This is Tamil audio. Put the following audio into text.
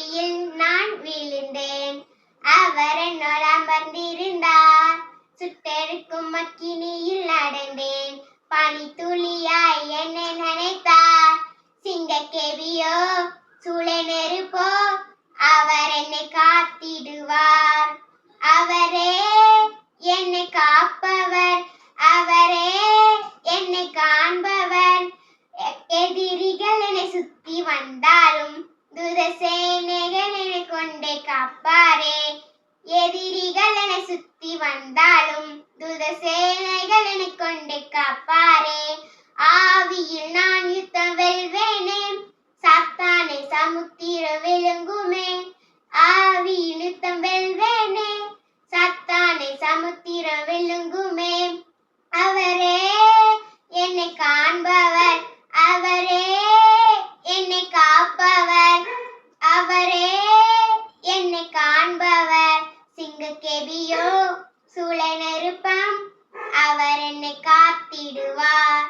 குழியில் நான் விழுந்தேன். அவர் என்னோட அமர்ந்திருந்தார். சுட்டெருக்கும் மக்கினியில் நடந்தேன். பனி துளியாய் என்னை நினைத்தார். சிங்க கேவியோ சுழநெருப்போ சேனைகனென கொண்டே காப்பாரே. எதிரிகள் என சுத்தி வந்தாலும் துத சேனைகள் என கொண்டே காப்பாரே. ஆவியில் நான் யுத்தம் வெல்வேனே. சாத்தானை சமுத்திர விழுங்குமே. ஆவியில் யுத்தம் வெல்வேனே. சாத்தானை சமுத்திர விழுங்குமே. கெபியோ சுழனறுப்பாம் அவர் என்னை காத்திடுவார்.